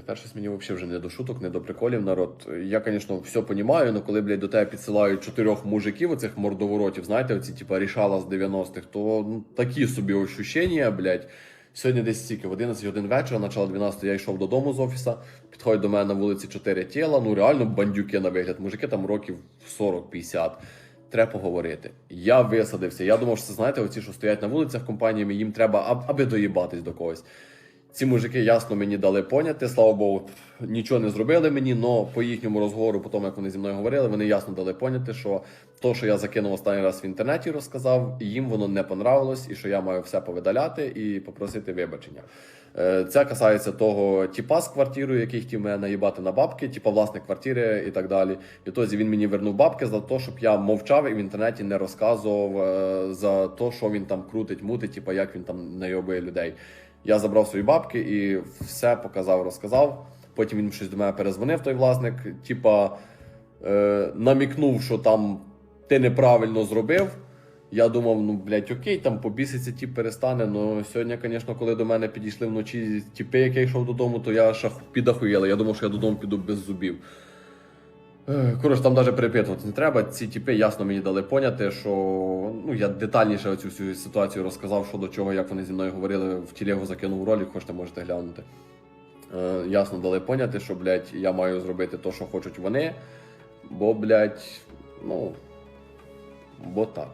Тепер щось мені взагалі вже не до шуток, не до приколів, народ. Я, звісно, все розумію, але коли, блядь, до тебе підсилають чотирьох мужиків, оцих мордоворотів, знаєте, оці, типа, рішала з 90-х, то ну, такі собі ощущення, блядь. Сьогодні десь стільки, в 11 годин вечора, начало 12 я йшов додому з офіса, підходять до мене на вулиці чотири тіла, ну реально бандюки на вигляд, мужики там років 40-50. Треба поговорити. Я висадився. Я думав, що це знаєте, оці, що стоять на вулицях компаніями, їм треба, аби доїбатись до когось. Ці мужики ясно мені дали поняти, слава Богу, нічого не зробили мені, але по їхньому розговору, по тому, як вони зі мною говорили, вони ясно дали поняти, що то, що я закинув останній раз в інтернеті, розказав, їм воно не понравилось, і що я маю все повидаляти і попросити вибачення. Е, Це касається того типа з квартирою, який хотів мене наїбати на бабки, типа власник квартири і так далі. І тоді він мені вернув бабки за те, щоб я мовчав і в інтернеті не розказував е, за те, що він там крутить, мутить, типа як він там найобує людей. Я забрав свої бабки і все показав, розказав. Потім він щось до мене перезвонив, той власник, типа е, намікнув, що там ти неправильно зробив. Я думав, ну блядь, окей, там побіситься ті перестане. Ну сьогодні, звісно, коли до мене підійшли вночі тіпи, як я йшов додому, то я шах підахуєла. Я думав, що я додому піду без зубів. Коротше, там навіть перепитувати не треба. Ці тіпи ясно мені дали поняти, що ну я детальніше цю всю ситуацію розказав, що до чого, як вони зі мною говорили, в тілегу закинув ролик, хочете, можете глянути. Е, ясно дали поняти, що, блядь, я маю зробити те, що хочуть вони, бо, блядь, ну, бо так.